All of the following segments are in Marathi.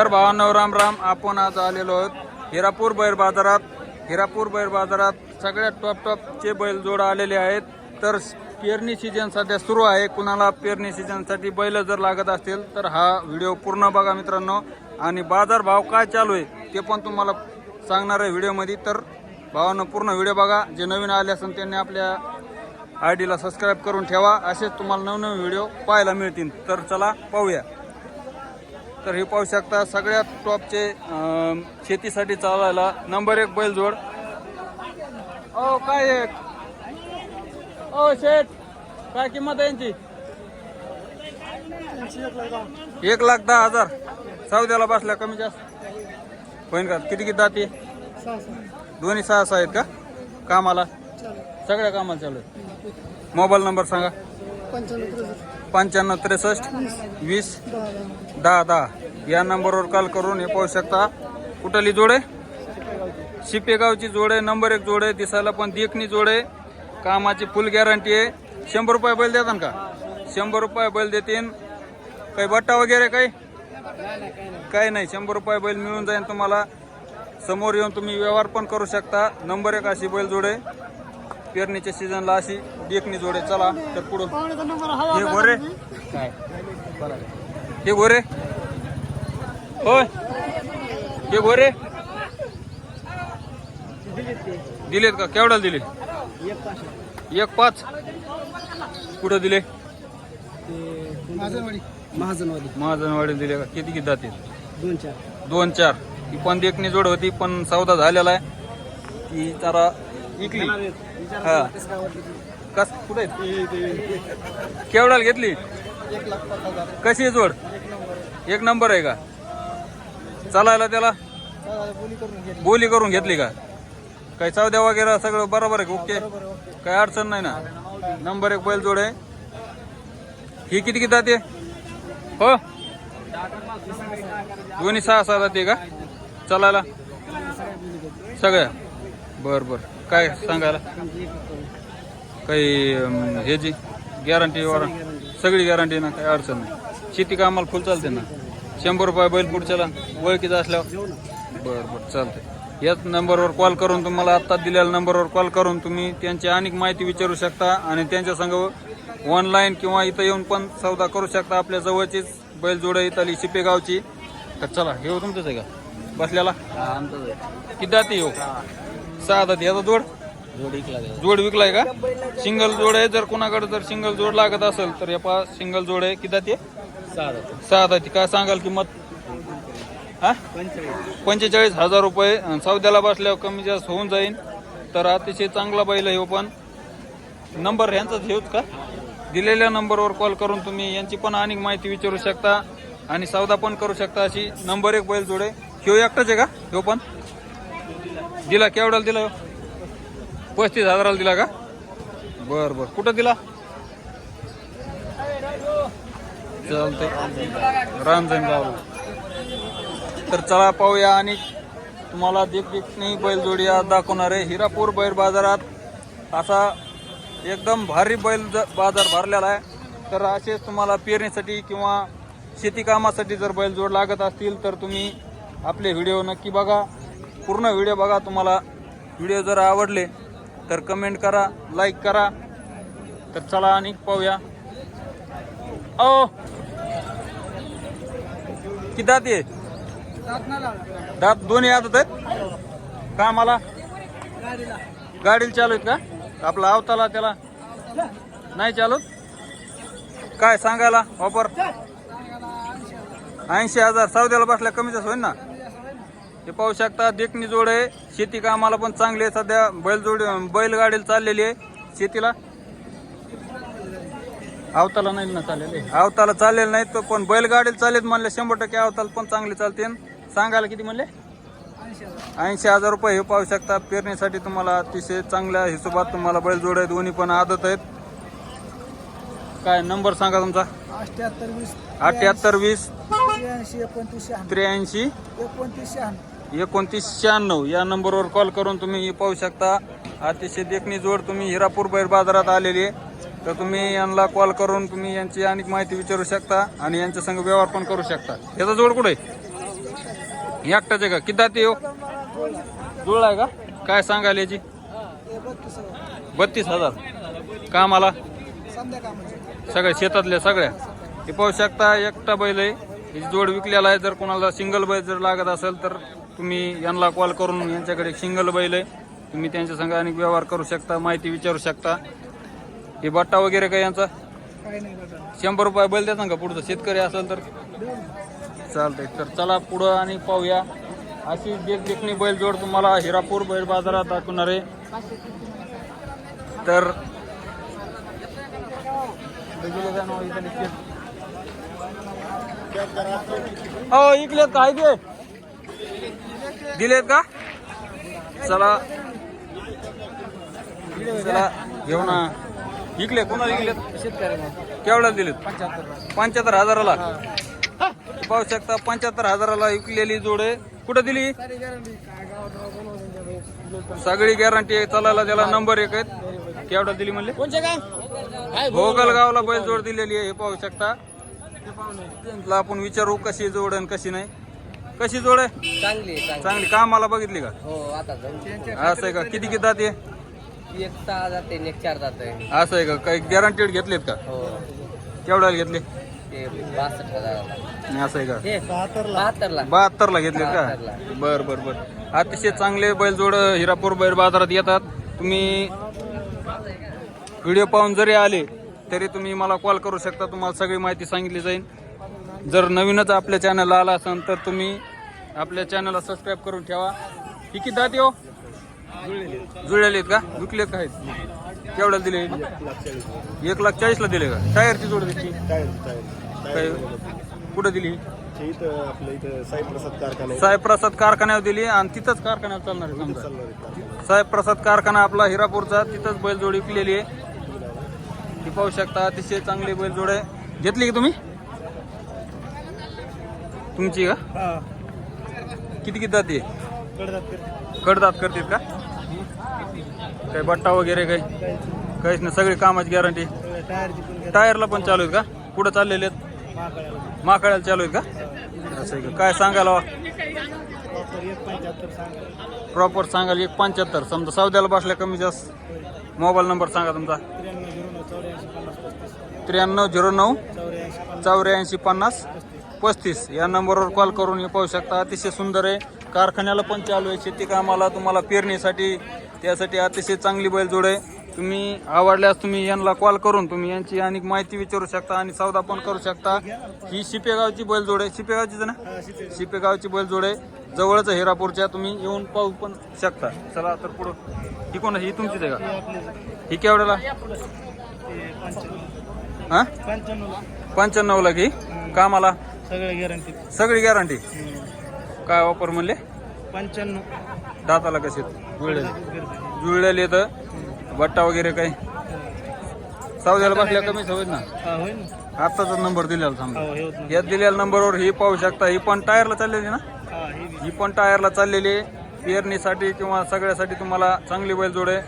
तर भावांनो राम राम. आपण आज आलेलो आहोत हिरापूर बैल बाजारात. हिरापूर बैल बाजारात सगळ्यात टॉप टॉपचे बैल जोड आलेले आहेत. तर पेरणी सीजन सध्या सुरू आहे. कुणाला पेरणी सीजनसाठी बैल जर लागत असतील तर हा व्हिडिओ पूर्ण बघा मित्रांनो. आणि बाजार भाव काय चालू आहे ते पण तुम्हाला सांगणार आहे व्हिडिओमध्ये तर भावानं पूर्ण व्हिडिओ बघा. जे नवीन आले असेल त्यांनी आपल्या आय डीला सबस्क्राईब करून ठेवा. असेच तुम्हाला नवनवीन व्हिडिओ पाहायला मिळतील. तर चला पाहूया. तर हे पाहू शकता सगळ्यात टॉपचे शेतीसाठी चालायला नंबर एक बैलजोड. ओ काय एक ओ शेठ काय किंमत आहे यांची? एक लाख दहा हजार. सौद्याला बसल्या कमी जास्त. होईन का? किती किती जाते दोन्ही सहा सहा आहेत का? कामाला? सगळ्या कामाला चालू आहे मोबाईल नंबर सांगा. पंच्याण्णव त्रेसष्ट वीस दहा दहा. या नंबरवर कॉल करून हे पाहू शकता. कुठली जोड आहे? शिपेगावची जोड आहे. नंबर एक जोड आहे. दिसायला पण देखणी जोड आहे. कामाची फुल गॅरंटी आहे. शंभर रुपये बैल देतात का? शंभर रुपये बैल देतील काही बट्टा वगैरे काही? काही नाही. शंभर रुपये बैल मिळून जाईल तुम्हाला. समोर येऊन तुम्ही व्यवहार पण करू शकता. नंबर एक अशी बैल जोड आहे. पेरणीच्या सीझनला अशी देखणी जोड आहे चला तर पुढं. हे गोरे. काय? हे गोरे. होय. हे गोरे. दिलेत का? केवढ्याला दिले? एक पाच. कुठं दिले? महाजनवाडी. महाजनवाडी दिले का? किती किती जातील? दोन चार. दोन चार. ही पण देखणी जोड होती पण सौदा झालेला आहे. ती जरा विकली. हा. कस कुठे केवढ्याला घेतली? कशी आहे जोड? एक नंबर आहे. का? चालायला त्याला? बोली करून घेतली. का? काही चौद्या वगैरे सगळं बरोबर आहे का? ओके. काही अडचण नाही ना? नंबर एक बैल जोड आहे. ही किती किती जाते? हो? दोन्ही सहा सहा जाते का? चालायला? सगळ्या? बर बर. काय सांगायला? काही अं, ह्याची गॅरंटी वर सगळी गॅरंटी ना काही अडचण नाही. शेती कामाला फुल चालते ना? शंभर रुपये बैल पुढच्याला ओळखीचं असल्यावर बर बर चालते याच नंबरवर कॉल करून तुम्हाला आत्ता दिलेल्या नंबरवर कॉल करून तुम्ही त्यांची अनेक माहिती विचारू शकता आणि त्यांच्या संग ऑनलाईन किंवा इथं येऊन पण सौदा करू शकता आपल्या जवळचीच बैल जोड इथली शिपेगावची तर चला हे हो तुमचंच आहे. का बसल्याला किती जाती येऊ सहा जाती याचा जोड. जोड विकलाय का? सिंगल जोड आहे जर कोणाकडे जर सिंगल जोड लागत असेल तर या पा सिंगल जोड आहे. किती जाती सहा जाती काय सांगाल किंमत? हा? पंचेचाळीस हजार रुपये. अन् सौद्याला बसल्यावर कमी जास्त होऊन जाईल तर अतिशय चांगला बैल आहे हो पण. नंबर ह्यांचाच घेऊच का? दिलेल्या नंबरवर कॉल करून तुम्ही यांची पण अनेक माहिती विचारू शकता आणि सौदा पण करू शकता अशी नंबर एक बैल जोडे ह्यो एकटाच आहे का? ह्यो पण? दिला केवढ्याला दिला? पस्तीस हजाराला दिला का? बर बर. कुठं दिला? चालतंय. रामजणगाव तर चला पाहूया आणि तुम्हाला देखदेखणी बैलजोडी आज दाखवणार आहे. हिरापूर बैल बाजारात असा एकदम भारी बैल ज- बाजार भरलेला आहे. तर असेच तुम्हाला पेरणीसाठी किंवा शेती कामासाठी जर बैलजोड लागत असतील तर तुम्ही आपले व्हिडिओ नक्की बघा. पूर्ण व्हिडिओ बघा तुम्हाला. व्हिडिओ जर आवडले तर कमेंट करा लाईक करा. तर चला आणि पाहूया. ओ! किती दात ये दात दोन्ही आदत आहेत? का मला गाडीला चालू आहेत का? आपला आवताला त्याला. नाही चालत काय सांगायला? ऑफर ऐंशी हजार. सौद्याला बसल्या कमीच होईल ना? हे पाहू शकता देखणी जोड आहे. शेती कामाला पण चांगली आहे. सध्या बैलजोड बैलगाडीला चाललेली आहे. शेतीला? आवताला नाही ना चालेल आवताला चालेल नाही तर पण बैलगाडीला चालेल म्हणले शंभर टक्के आवताला पण चांगली चालते. सांगायला किती म्हणले? ऐंशी हजार रुपये. हे पाहू शकता पेरणीसाठी तुम्हाला अतिशय चांगल्या हिशोबात तुम्हाला बैलजोड आहे. दोन्ही पण आदत आहेत. काय नंबर सांगा तुमचा? अठ्याहत्तर वीस. त्र्याऐंशी एकोणतीस शहाण्णव त्र्याऐंशी? एकोणतीस शहाण्णव एकोणतीस शहाण्णव या नंबरवर कॉल करून तुम्ही हे पाहू शकता. अतिशय देखणी जोड तुम्ही हिरापूर बैल बाजारात आलेली आहे. तर तुम्ही यांना कॉल करून तुम्ही यांची अनेक माहिती विचारू शकता आणि यांच्या संग व्यवहार पण करू शकता. याचा जोड कुठे? एकटाच आहे का? किती दाते येऊ जुळला आहे का? काय सांगाल याची? हे बत्तीस हजार. कामाला? सगळ्या शेतातल्या सगळ्या. हे पाहू शकता एकटा बैल आहे. ही जोड विकलेला आहे. जर कोणाला सिंगल बैल जर लागत असेल तर तुम्ही यांना कॉल करून यांच्याकडे सिंगल बैल आहे. तुम्ही त्यांच्या संग अनेक व्यवहार करू शकता माहिती विचारू शकता. हे बट्टा वगैरे काय यांचा? शंभर रुपये बैल देतात का पुढचं? शेतकरी असेल तर? चालतंय. तर चला पुढं आणि पाहूया. अशी देखदेखणी बैल जोड तुम्हाला हिरापूर बैल बाजारात दाखवणार आहे. तर हो इकलेत का? आहे ते. दिलेत का? चला. चला घेऊ ना. इकले कोणाला इकलेत? केवढ्याला दिलेत? पंच्याहत्तर हजाराला. पाहू शकता पंच्याहत्तर हजाराला विकलेली जोड. कुठं दिली? सगळी गॅरंटी आहे. चालायला त्याला नंबर एक आहेत. केवढा दिली म्हणले? भोगलगावला बैल जोड दिलेली आहे हे पाहू शकता. त्यांना आपण विचारू कशी जोड आणि कशी नाही. कशी जोड आहे? चांगली आहे चांगली. चांगली. कामाला बघितली का? हो आता असं आहे का? किती किती जाते एक सहा जाते आणि एक चार जाते. असं आहे का? काही गॅरंटेड घेतलेत का? हो. केवढ्याला घेतले? ते बासष्ट हजाराला. असं आहे का? हे बहात्तरला. बहात्तरला. घेतलेत का? बहात्तरला. बर बर बर. अतिशय चांगले बैलजोड हिरापूर बैल बाजारात येतात. तुम्ही व्हिडिओ पाहून जरी आले तरी तुम्ही मला कॉल करू शकता तुम्हाला सगळी माहिती सांगितली जाईल. जर नवीनच आपल्या चॅनलला आला असेल तर तुम्ही आपल्या चॅनलला सबस्क्राईब करून ठेवा. ही किती दात हो? जुळलेले आहेत का? विकलेत का आहेत? केवढ्याला दिले? एक लाख चाळीसला दिले का? टायरची जोड दिली. काय? कुठं दिली? साईप्रसाद साहेबप्रसाद कारखान्यावर दिली आणि तिथंच कारखान्यावर चालणार आहे साहेबप्रसाद कारखाना आपला हिरापूरचा तिथंच बैलजोडी विकलेली आहे. ती पाहू शकता अतिशय चांगली बैलजोड आहे घेतली की तुम्ही? तुमची का? किती किती जाते कडदात करतात का? काही बट्टा वगैरे काही? काहीच नाही सगळी कामाची गॅरंटी टायरला पण चालू आहेत का? कुठं चाललेले आहेत? माकळ्याला चालू आहेत का? असं आहे का? काय सांगायला हवं? प्रॉपर सांगाल एक पंच्याहत्तर. समजा सौद्याला बसल्या कमी जास्त. मोबाईल नंबर सांगा तुमचा. त्र्याण्णव झिरो नऊ चौऱ्याऐंशी पन्नास पस्तीस. या नंबरवर कॉल करून हे पाहू शकता. अतिशय सुंदर आहे. कारखान्याला पण चालू आहे. शेती कामाला तुम्हाला पेरणीसाठी त्यासाठी अतिशय चांगली बैलजोड आहे. तुम्ही आवडल्यास तुम्ही यांना कॉल करून तुम्ही यांची अनेक माहिती विचारू शकता आणि सौदा पण करू शकता. ही शिपेगावची बैलजोड आहे. शिपेगावचीच ना? शिपेगावची बैलजोड आहे. जवळच आहे हिरापूरच्या. तुम्ही येऊन पाहू पण शकता. चला तर पुढं. ही कोण ही तुमचीच आहे का? ही केवढ्याला? हा? पंच्याण्णवला. की? कामाला? सगळं गॅरंटी सगळी गॅरंटी काय वापर म्हणले? पंच्याण्णव. दाताला कसे? जुळलेले. जुळलेले तर? बट्टा वगैरे काही? सावद्याला बसल्या कमी होईल ना? हा होईल ना. आत्ताचा नंबर दिलेला समजा हो यात दिलेल्या नंबरवर ही पाहू शकता ही पण टायरला चाललेली ना? हा पण टायरला चाललेली आहे. पेरणीसाठी किंवा सगळ्यासाठी तुम्हाला चांगली बैलजोड आहे.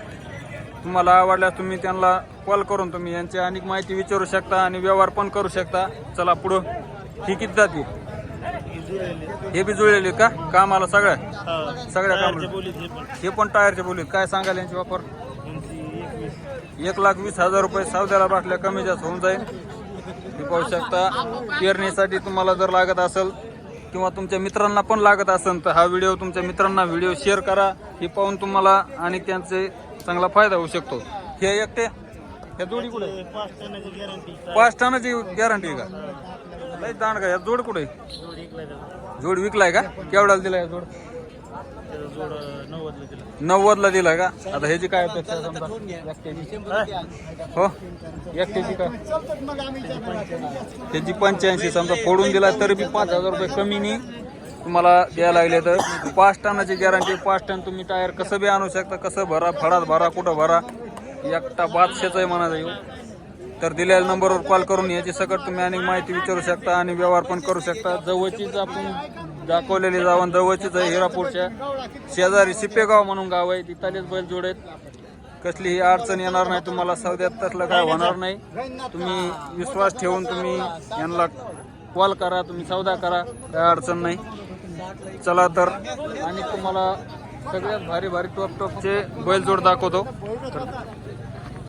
तुम्हाला आवडल्यास तुम्ही त्यांना कॉल करून तुम्ही यांची अनेक माहिती विचारू शकता आणि व्यवहार पण करू शकता. चला पुढं. ही किती जाते? हे बी जुळलेले का? कामाला सगळ्या? सगळ्या कामाला. हे पण. टायरचे बोलीत. काय सांगाल यांची वापर? एक लाख वीस हजार रुपये सावद्याला बाटल्या कमी जास्त होऊन जाईल. हे पाहू शकता. पेरणीसाठी तुम्हाला जर लागत असेल किंवा तुमच्या मित्रांना पण लागत असेल तर हा व्हिडिओ तुमच्या मित्रांना व्हिडिओ शेअर करा. हे पाहून तुम्हाला आणि त्यांचे चांगला फायदा होऊ शकतो. हे एकटे? या जोडी कुठे? पाच टनाची गॅरंटी आहे का? नाही दांड का? या जोड कुठे? जोड विकलाय का? केवढ्याला दिलाय जोड? नव्वदला दिला का? आता ह्याची काय अपेक्षा समजा? हो? एकट्याची काय? त्याची पंच्याऐंशी समजा फोडून दिला तरी बी पाच हजार रुपये कमी नाही. तुम्हाला द्यायला लागले तर पाच टनाची गॅरंटी पाच टन तुम्ही टायर कसं बी आणू शकता कसं भरा फडात भरा कुठं भरा एकटा बादशेच आहे म्हणा येऊ. तर दिलेल्या नंबरवर कॉल करून याची सकट तुम्ही अनेक माहिती विचारू शकता आणि व्यवहार पण करू शकता. जवळचीच आपण दाखवलेली जावं जवळचीच आहे हिरापूरच्या. शेजारी सिपेगाव म्हणून गाव आहे तिथालेच बैल जोडेत कसलीही अडचण येणार नाही तुम्हाला सौद्यात तसलं काय होणार नाही. तुम्ही विश्वास ठेवून तुम्ही यांना कॉल करा तुम्ही सौदा करा काय अडचण नाही. चला तर आणि तुम्हाला सगळ्यात भारी भारी टॉप टॉपचे बैलजोड दाखवतो.